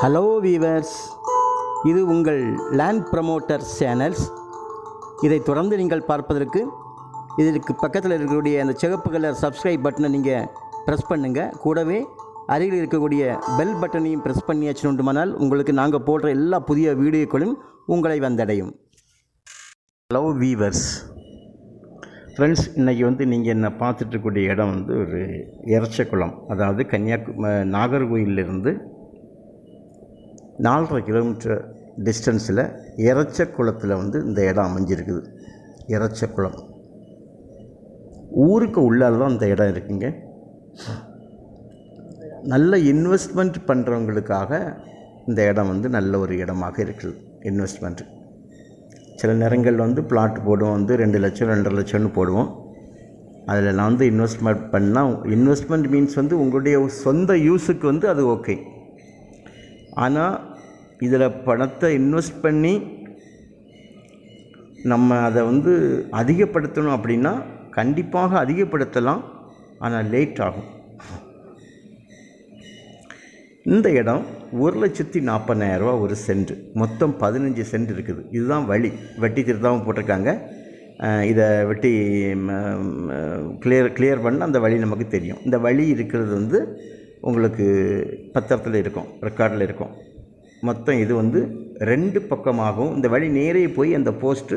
Hello viewers இது உங்கள் land promoter channels இதை தொடர்ந்து நீங்கள் பார்ப்பதற்கு இதற்கு பக்கத்தில் இருக்கக்கூடிய அந்த சிகப்பு கலர் சப்ஸ்கிரைப் பட்டனை நீங்கள் ப்ரெஸ் பண்ணுங்கள் கூடவே அருகில் இருக்கக்கூடிய பெல் பட்டனையும் ப்ரெஸ் பண்ணியாச்சுனுண்டுமானால் உங்களுக்கு நாங்கள் போடுற எல்லா புதிய வீடியோக்களும் உங்களை வந்தடையும். ஹலோ வீவர்ஸ் ஃப்ரெண்ட்ஸ் இன்றைக்கி வந்து நீங்கள் என்ன பார்த்துட்ருக்கக்கூடிய இடம் வந்து ஒரு இறச்சக்குளம் அதாவது கன்னியாகு நாகர்கோயிலிருந்து நாலரை கிலோமீட்டர் டிஸ்டன்ஸில் இறச்சக்குளத்தில் வந்து இந்த இடம் அமைஞ்சிருக்குது. இறச்சக்குளம் ஊருக்கு உள்ளால் தான் அந்த இடம் இருக்குங்க. நல்ல இன்வெஸ்ட்மெண்ட் பண்ணுறவங்களுக்காக இந்த இடம் வந்து நல்ல ஒரு இடமாக இருக்குது இன்வெஸ்ட்மெண்ட். சில நேரங்கள் வந்து பிளாட் போடுவோம் வந்து ரெண்டு லட்சம் ரெண்டரை லட்சம்னு போடுவோம். அதில் நான் வந்து இன்வெஸ்ட்மெண்ட் பண்ணால் இன்வெஸ்ட்மெண்ட் மீன்ஸ் வந்து உங்களுடைய சொந்த யூஸுக்கு வந்து அது ஓகே. ஆனால் இதில் பணத்தை இன்வெஸ்ட் பண்ணி நம்ம அதை வந்து அதிகப்படுத்தணும் அப்படின்னா கண்டிப்பாக அதிகப்படுத்தலாம் ஆனால் லேட் ஆகும். இந்த இடம் ஒரு லட்சத்தி நாற்பதாயிரரூவா ஒரு சென்ட். மொத்தம் பதினஞ்சு சென்ட் இருக்குது. இதுதான் வழி. வெட்டி திருத்தாமல் போட்டிருக்காங்க. இதை வெட்டி கிளியர் கிளியர் பண்ண அந்த வழி நமக்கு தெரியும். இந்த வழி இருக்கிறது வந்து உங்களுக்கு பத்திரத்தில் இருக்கும் ரெக்கார்டில் இருக்கும். மொத்தம் இது வந்து ரெண்டு பக்கமாகவும் இந்த வழி நேரே போய் அந்த போஸ்ட்டு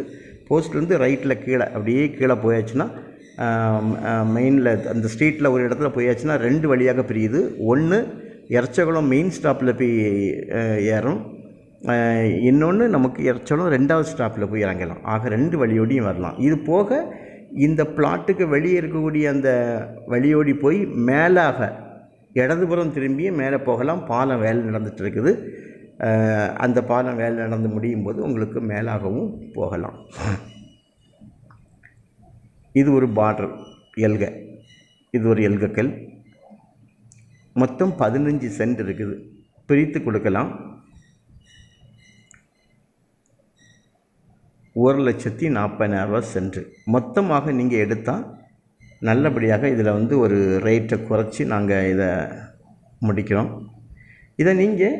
போஸ்ட்லேருந்து ரைட்டில் கீழே அப்படியே கீழே போயாச்சுன்னா மெயினில் அந்த ஸ்ட்ரீட்டில் ஒரு இடத்துல போயாச்சுன்னா ரெண்டு வழியாக பிரியுது. ஒன்று இறச்சகுளம் மெயின் ஸ்டாப்பில் போய் ஏறும். இன்னொன்று நமக்கு எரச்சகுளம் ரெண்டாவது ஸ்டாப்பில் போய் இறங்கலாம் ஆக ரெண்டு வழியோடையும் வரலாம். இது போக இந்த பிளாட்டுக்கு வெளியே இருக்கக்கூடிய அந்த வழியோடி போய் மேலாக இடதுபுறம் திரும்பி மேலே போகலாம். பாலம் வேலை நடந்துகிட்டு இருக்குது. அந்த பாலம் வேலை நடந்து முடியும் போது உங்களுக்கு மேலாகவும் போகலாம். இது ஒரு பார்டர் எல்க. இது ஒரு எல்கக்கல் மொத்தம் பதினஞ்சு சென்ட் இருக்குது. பிரித்து கொடுக்கலாம். ஒரு லட்சத்தி நாற்பதாயிரரூவா சென்ட் மொத்தமாக நீங்கள் எடுத்தால் நல்லபடியாக இதில் வந்து ஒரு ரேட்டை குறைச்சி நாங்கள் இதை முடிக்கிறோம். இதை நீங்கள்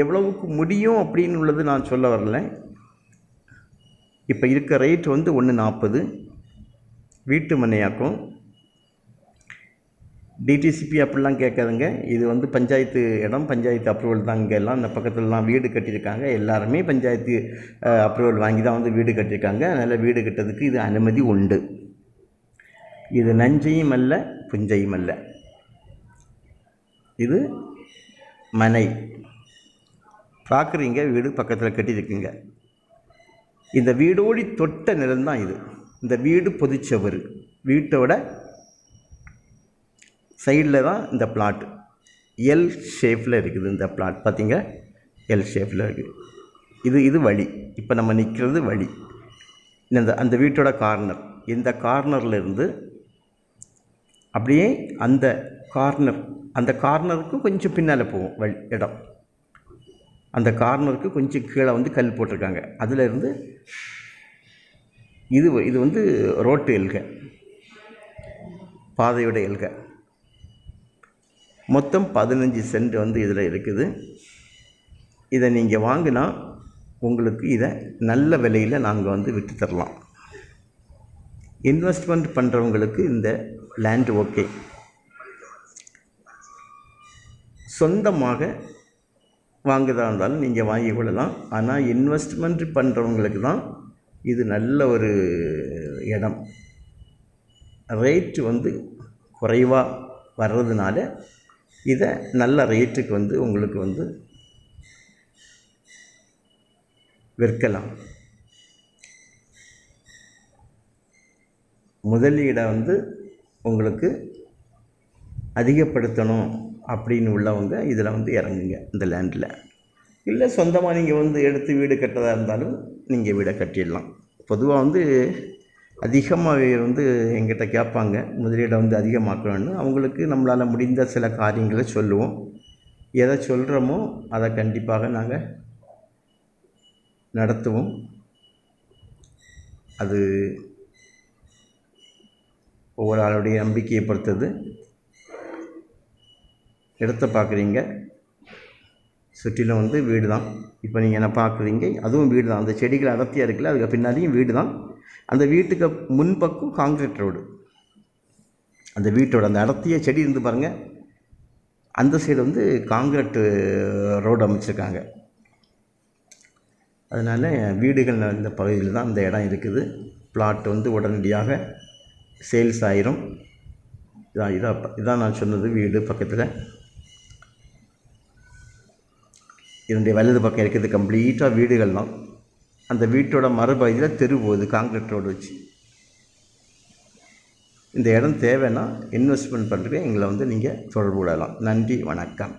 எவ்வளவுக்கு முடியும் அப்படின்னு உள்ளது நான் சொல்ல வரல. இப்போ இருக்க ரேட் வந்து ஒன்று நாற்பது வீட்டு மனையாக்கும். டிடிசிபி அப்படிலாம் கேட்காதுங்க. இது வந்து பஞ்சாயத்து இடம் பஞ்சாயத்து அப்ரூவல் தான் இங்கே எல்லாம். இந்த பக்கத்துலலாம் வீடு கட்டியிருக்காங்க. எல்லாருமே பஞ்சாயத்து அப்ரூவல் வாங்கி தான் வந்து வீடு கட்டியிருக்காங்க. அதனால் வீடு கட்டுறதுக்கு இது அனுமதி உண்டு. இது நஞ்சையும் அல்ல புஞ்சையும் அல்ல. இது மனை. பார்க்குறீங்க வீடு பக்கத்தில் கட்டியிருக்குங்க. இந்த வீடோடி தொட்ட நிலம்தான் இது. இந்த வீடு பொதிச்சவர். வீட்டோட சைடில் தான் இந்த பிளாட் எல் ஷேப்பில் இருக்குது இந்த பிளாட் பார்த்தீங்க எல் ஷேப்பில் இருக்குது. இது இது வழி. இப்போ நம்ம நிற்கிறது வழி. இந்த அந்த வீட்டோட கார்னர் இந்த கார்னரில் இருந்து அப்படியே அந்த கார்னர் அந்த கார்னருக்கு கொஞ்சம் பின்னால் போகும் வழி இடம். அந்த கார்னருக்கு கொஞ்சம் கீழே வந்து கல் போட்டிருக்காங்க. அதில் இருந்து இது இது வந்து ரோட்டு எல்க பாதையோட எல்க மொத்தம் பதினஞ்சு சென்ட் வந்து இதில் இருக்குது. இதை நீங்கள் வாங்கினா உங்களுக்கு இதை நல்ல விலையில் நாங்கள் வந்து விற்று தரலாம். இன்வெஸ்ட்மெண்ட் பண்ணுறவங்களுக்கு இந்த லேண்ட் ஓகே. சொந்தமாக வாங்குறதா இருந்தாலும் நீங்கள் வாங்கி கொள்ளலாம். ஆனால் இன்வெஸ்ட்மெண்ட் பண்ணுறவங்களுக்கு தான் இது நல்ல ஒரு இடம். ரேட்டு வந்து குறைவாக வர்றதுனால இதை நல்ல ரேட்டுக்கு வந்து உங்களுக்கு வந்து விற்கலாம். முதலீடை வந்து உங்களுக்கு அதிகப்படுத்தணும். அப்படின்னு உள்ளவங்க இதில் வந்து இறங்குங்க இந்த லேண்டில் இல்லை சொந்தமாக நீங்கள் வந்து எடுத்து வீடு கட்டுறதா இருந்தாலும் நீங்கள் வீடை கட்டிடலாம். பொதுவாக வந்து அதிகமாக வந்து எங்கிட்ட கேட்பாங்க முதலீடை வந்து அதிகமாக்கணும்னு. அவங்களுக்கு நம்மளால் முடிந்த சில காரியங்களை சொல்லுவோம். எதை சொல்கிறோமோ அதை கண்டிப்பாக நாங்கள் நடத்துவோம். அது ஒவ்வொரு ஆளுடைய நம்பிக்கையை பொறுத்தது. இடத்த பார்க்குறீங்க. சுற்றிலும் வந்து வீடு தான் இப்போ நீங்கள் என்ன பார்க்குறீங்க அதுவும் வீடு தான் அந்த செடிகள் அடர்த்தியாக இருக்குல்ல அதுக்கு பின்னாடியும் வீடு தான் அந்த வீட்டுக்கு முன்பக்கம் காங்கிரீட் ரோடு அந்த வீட்டோட அந்த அடர்த்திய செடி இருந்து பாருங்கள் அந்த சைடு வந்து காங்கிரீட் ரோடு அமைச்சிருக்காங்க. அதனால் வீடுகள் இந்த பகுதியில் தான் இந்த இடம் இருக்குது. பிளாட் வந்து உடனடியாக சேல்ஸ் ஆயிரும். இதான் இதான் இதான் நான் சொன்னது வீடு பக்கத்தில். இதனுடைய வலது பக்கம் இருக்கிறது கம்ப்ளீட்டாக வீடுகள் தான் அந்த வீட்டோட மறுபகுதியில் தெரு போகுது காங்கிரீட் ரோடு வச்சு. இந்த இடம் தேவைன்னா இன்வெஸ்ட்மெண்ட் பண்ணுறதுக்கு எங்களை வந்து நீங்கள் தொடர்பு விடலாம் நன்றி வணக்கம்.